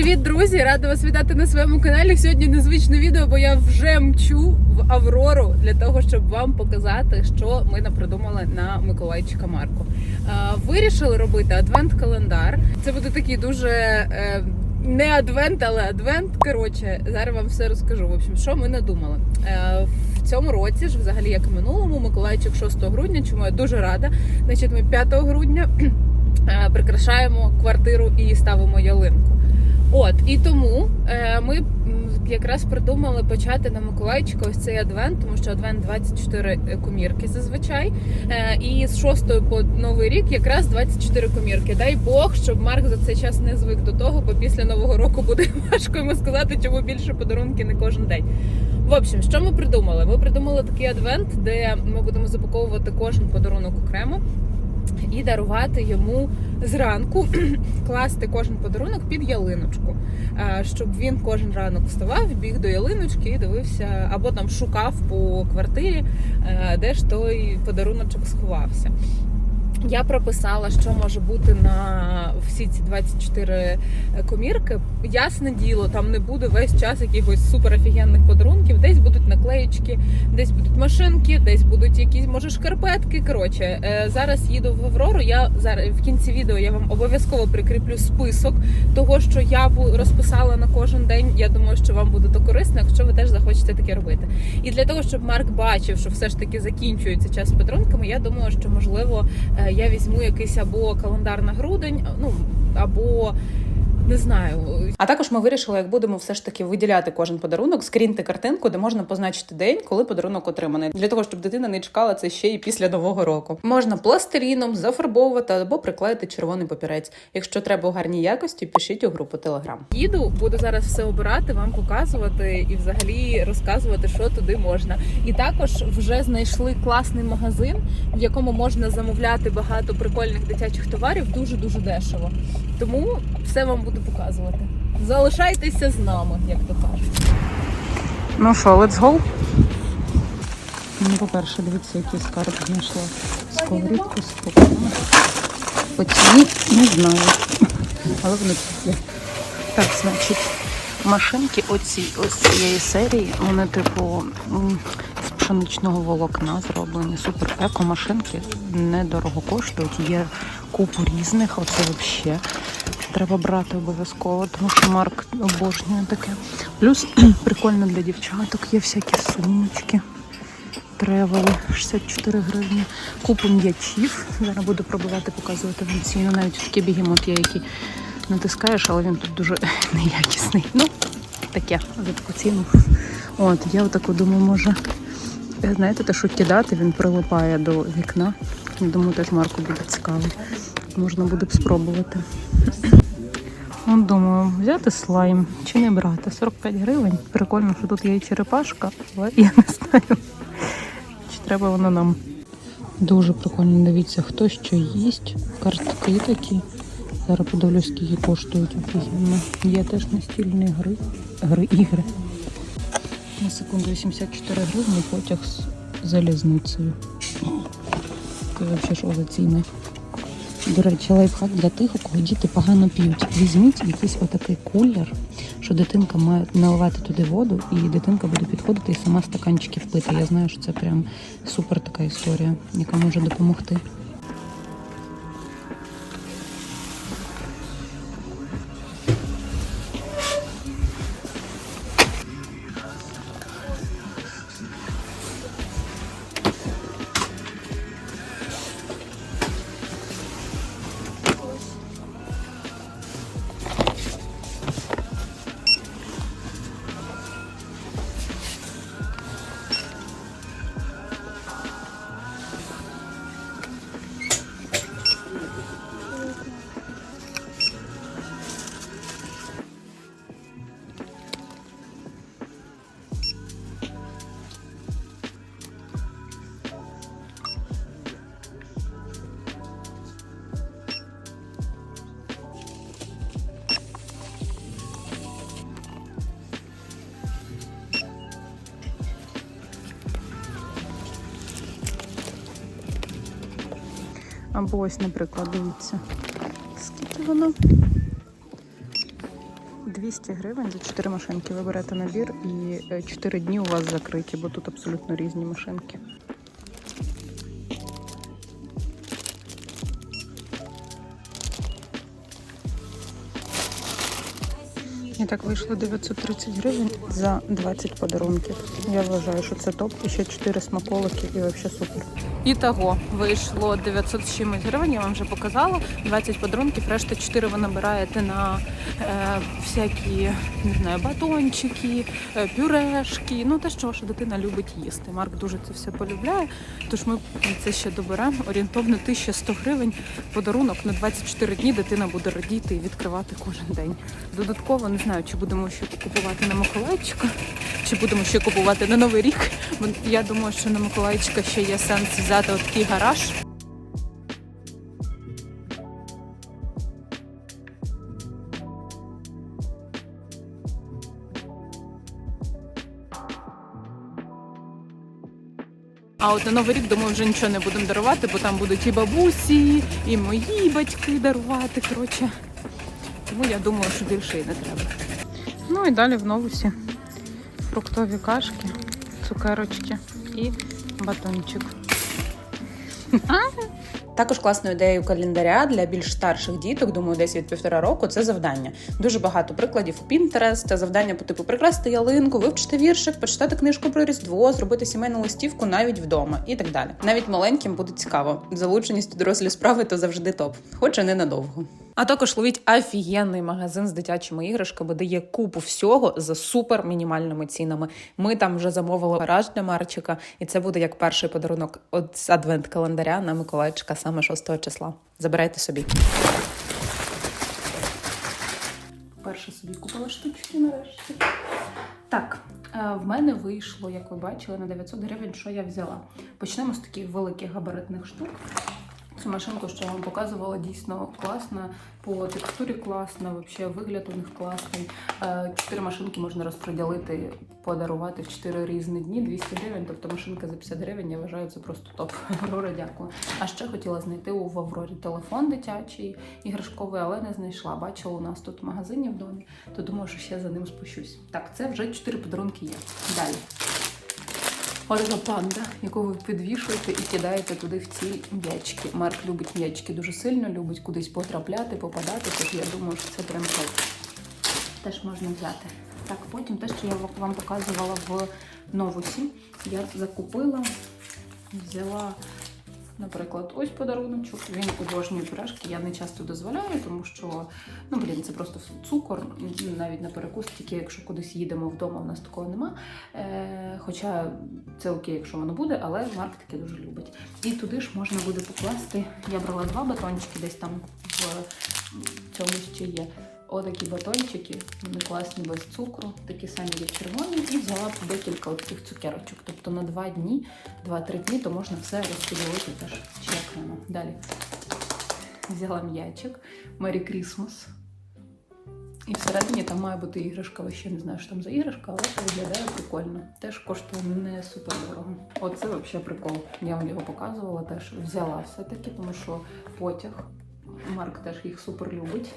Привіт, друзі! Рада вас вітати на своєму каналі. Сьогодні незвичне відео, бо я вже мчу в Аврору для того, щоб вам показати, що ми напридумали на Миколайчика Марку. Вирішили робити адвент-календар. Це буде такий дуже. е, Не адвент, але адвент. Коротше, зараз вам все розкажу. В общем, що ми надумали. Е, В цьому році ж, взагалі, як і минулому, Миколайчик 6 грудня, чому я дуже рада. Значить, ми 5 грудня е, прикрашаємо квартиру і ставимо ялинку. От і тому е, ми якраз придумали почати на Миколайчика ось цей адвент, тому що адвент 24 комірки зазвичай. Е, і з 6 по новий рік якраз 24 комірки. Дай Бог, щоб Марк за цей час не звик до того, бо після нового року буде важко йому сказати, чому більше подарунки не кожен день. В общем, що ми придумали? Ми придумали такий адвент, де ми будемо запаковувати кожен подарунок окремо і дарувати йому зранку, класти кожен подарунок під ялиночку, щоб він кожен ранок вставав, біг до ялиночки і дивився, або там шукав по квартирі, е, де ж той подаруночок сховався. Я прописала, що може бути на всі ці 24 комірки. Ясне діло, там не буде весь час якихось супер офігенних подарунків. Десь будуть наклеєчки, десь будуть машинки, десь будуть якісь може шкарпетки. Коротше, е, зараз їду в Аврору. Я зараз в кінці відео я вам обов'язково прикріплю список того, що я розписала на кожен день. Я думаю, що вам буде то корисно, якщо ви теж захочете таке робити. І для того, щоб Марк бачив, що все ж таки закінчується час з подарунками, я думаю, що можливо е, я візьму якийсь або календар на грудень, ну або не знаю. А також ми вирішили, як будемо все ж таки виділяти кожен подарунок, скрінти картинку, де можна позначити день, коли подарунок отриманий, для того, щоб дитина не чекала це ще і після нового року. Можна пластиліном зафарбовувати або приклеїти червоний папірець. Якщо треба у гарній якості, пишіть у групу Телеграм. Їду, буду зараз все обирати, вам показувати і взагалі розказувати, що туди можна. І також вже знайшли класний магазин, в якому можна замовляти багато прикольних дитячих товарів дуже дуже дешево. Тому все вам буду показувати. Залишайтеся з нами, як то кажуть. Ну що, let's go? Ну, по-перше, дивіться, який скарб знайшла. Сковорідку покупами. По ціні не знаю. Але вони є. Так, значить, машинки оці, ось цієї серії, вони, типу, з пшеничного волокна зроблені. Супер еко машинки недорого коштують. Є купу різних, оце взагалі. Треба брати обов'язково, тому що Марк обожнює таке. Плюс прикольно для дівчаток є всякі сумочки. Тревели 64 гривні. Купу м'ячів. Зараз буду пробувати показувати вам ціну. Навіть такий бігемот є, який натискаєш, але він тут дуже неякісний. Ну, таке за таку ціну. От, я отаку думаю, може, знаєте, те, що кидати, він прилипає до вікна. Я Думаю, теж Марку буде цікаво. Можна буде б спробувати. От думаю, взяти слайм чи не брати. 45 гривень. Прикольно, що тут є і черепашка, але я не знаю, чи треба воно нам. Дуже прикольно, дивіться, хто що їсть. Картки такі. Зараз подивлюсь, скільки коштують офігенно. Є теж настільні гри, гри ігри. На секунду 84 гривні потяг з залізницею. Це взагалі що за ціни? До речі, лайфхак для тих, у кого діти погано п'ють. Візьміть якийсь отакий кулер, що дитинка має наливати туди воду, і дитинка буде підходити і сама стаканчики впити. Я знаю, що це прям супер така історія, яка може допомогти. Або ось, наприклад, дивіться, скільки воно? 200 гривень за 4 машинки. Ви берете набір і 4 дні у вас закриті, бо тут абсолютно різні машинки. І так вийшло 930 гривень за 20 подарунків. Я вважаю, що це топ. І ще 4 смаколики, і взагалі супер. І того вийшло 900 з чимось гривень, я вам вже показала. 20 подарунків, решта 4 ви набираєте на е, всякі не знаю, батончики, е, пюрешки. Ну те, що, що дитина любить їсти. Марк дуже це все полюбляє. Тож ми це ще доберемо. Орієнтовно 1100 гривень подарунок на 24 дні дитина буде радіти і відкривати кожен день. Додатково не знаю, чи будемо ще купувати на Миколайчика, чи будемо ще купувати на Новий рік. Я думаю, що на Миколайчика ще є сенс взяти такий гараж. А от на Новий рік, думаю, вже нічого не будемо дарувати, бо там будуть і бабусі, і мої батьки дарувати. Коротше. Тому я думаю, що більше і не треба. Ну і далі в новусі фруктові кашки, цукерочки і батончик. Також класною ідеєю календаря для більш старших діток, думаю, десь від півтора року, це завдання. Дуже багато прикладів у Pinterest, це завдання по типу прикрасти ялинку, вивчити віршик, почитати книжку про Різдво, зробити сімейну листівку навіть вдома і так далі. Навіть маленьким буде цікаво. Залученість у дорослі справи то завжди топ, хоч і ненадовго. А також ловіть офігенний магазин з дитячими іграшками, де є купу всього за супер мінімальними цінами. Ми там вже замовили гараж для Марчика, і це буде як перший подарунок з адвент-календаря на Миколайчика саме 6 числа. Забирайте собі. Перше собі купила штучки нарешті. Так, е, в мене вийшло, як ви бачили, на 900 гривень, що я взяла. Почнемо з таких великих габаритних штук. Цю машинку, що я вам показувала, дійсно класна, по текстурі класна, взагалі вигляд у них класний. Е, Чотири машинки можна розподілити, подарувати в чотири різні дні, 200 гривень. Тобто машинка за 50 гривень, я вважаю, це просто топ. Аврора, дякую. А ще хотіла знайти у Аврорі телефон дитячий, іграшковий, але не знайшла. Бачила у нас тут в магазині в домі, то думаю, що ще за ним спущусь. Так, це вже чотири подарунки є. Далі. Ось панда, яку ви підвішуєте і кидаєте туди в ці м'ячки. Марк любить м'ячки дуже сильно, любить кудись потрапляти, попадати. Тож я думаю, що це прям топ. Теж можна взяти. Так, потім те, що я вам показувала в новусі, я закупила, взяла, наприклад, ось подаруночок. Він обожнює пюрешки. Я не часто дозволяю, тому що ну блін, це просто цукор, навіть на перекус, тільки якщо кудись їдемо вдома, в нас такого нема. Е, хоча це окей, якщо воно буде, але Марк таке дуже любить. І туди ж можна буде покласти. Я брала два батончики, десь там в цьому ще є. Отакі батончики, вони класні без цукру, такі самі як червоні, і взяла декілька цих цукерочок. Тобто на два дні, два-три дні, то можна все розподілити теж чекаємо. Далі взяла м'ячик Merry Christmas. І всередині там має бути іграшка. Ви ще не знаю, що там за іграшка, але це виглядає прикольно. Теж коштує не супер дорого. Оце взагалі прикол. Я вам його показувала, теж взяла все-таки, тому що потяг. Марк теж їх супер любить.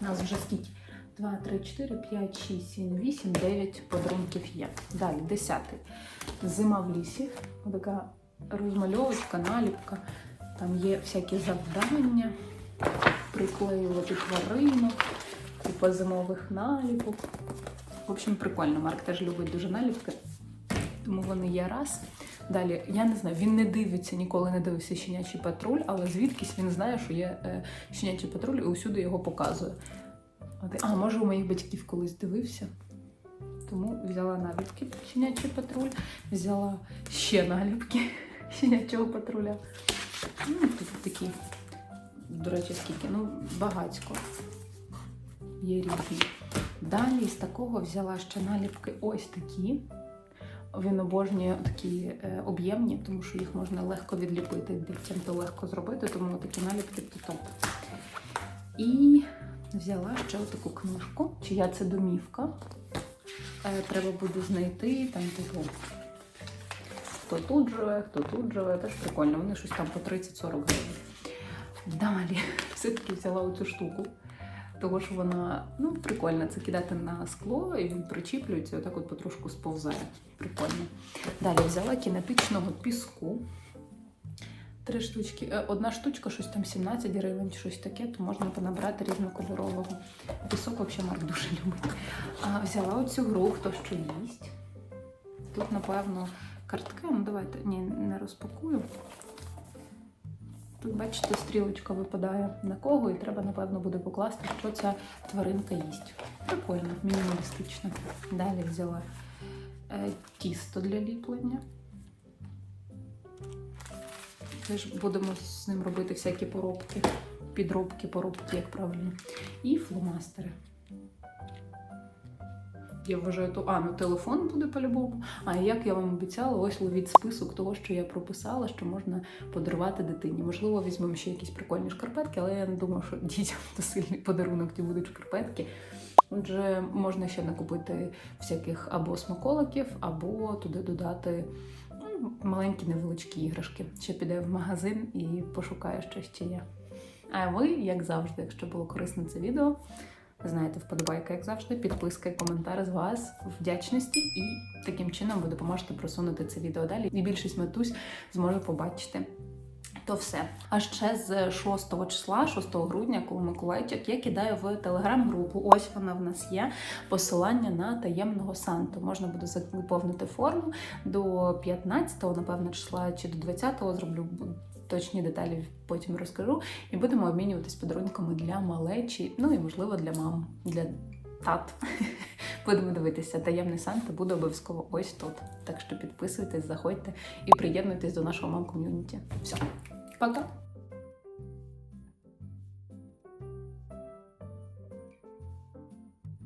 У нас вже скільки? 2, 3, 4, 5, 6, 7, 8, 9 подарунків є. Далі, десятий. Зима в лісі. Така розмальовочка, наліпка. Там є всякі завдання, приклеювати тваринок, купа зимових наліпок. В общем, прикольно. Марк теж любить дуже наліпки, тому вони є раз. Далі, я не знаю, він не дивиться, ніколи не дивився щенячий патруль, але звідкись він знає, що є е, щенячий патруль і усюди його показує. А, може, у моїх батьків колись дивився. Тому взяла наліпки щенячий патруль, взяла ще наліпки щенячого патруля. Ну, тут такі, до речі, скільки? Ну, багатько. Є різні. Далі з такого взяла ще наліпки ось такі. Він обожнює такі е, об'ємні, тому що їх можна легко відліпити. Дітям то легко зробити, тому такі наліпки то топ. І взяла ще таку книжку, чия це домівка. Е, треба буде знайти там, типу, хто тут живе, хто тут живе. Теж прикольно. Вони щось там по 30-40 гривень. Далі все-таки взяла оцю штуку. Того що вона ну, прикольна. Це кидати на скло, і він причіплюється, і отак от потрошку сповзає. Прикольно. Далі взяла кінетичного піску. Три штучки. Е, Одна штучка, щось там 17 гривень, щось таке, то можна понабрати різнокольорового. Пісок взагалі Марк дуже любить. А, взяла оцю гру, хто що їсть. Тут, напевно, картки. Ну, давайте ні, не розпакую. Тут, бачите, стрілочка випадає на кого, і треба, напевно, буде покласти, що ця тваринка їсть. Прикольно, мінімалістично. Далі взяла е, тісто для ліплення. Ми ж будемо з ним робити всякі поробки, підробки, поробки, як правильно. І фломастери. Я вважаю, то а, ну телефон буде по-любому. А як я вам обіцяла, ось ловіть список того, що я прописала, що можна подарувати дитині. Можливо, візьмемо ще якісь прикольні шкарпетки, але я не думаю, що дітям то сильний подарунок ті будуть шкарпетки. Отже, можна ще накупити всяких або смаколиків, або туди додати ну, маленькі невеличкі іграшки. Ще піде в магазин і пошукає, що ще є. А ви, як завжди, якщо було корисно це відео, знаєте, вподобайка, як завжди, підписка і коментар з вас вдячності, і таким чином ви допоможете просунути це відео далі. І більшість матусь зможе побачити. То все. А ще з 6 числа, 6 грудня, коли Миколайчик, я кидаю в телеграм-групу. Ось вона в нас є. Посилання на таємного Санту. Можна буде заповнити форму до 15-го, напевно, числа чи до 20-го зроблю точні деталі потім розкажу. І будемо обмінюватись подарунками для малечі, ну і можливо для мам, для тат. Будемо дивитися. Таємний Санта буде обов'язково ось тут. Так що підписуйтесь, заходьте і приєднуйтесь до нашого мам ком'юніті. Все, пока!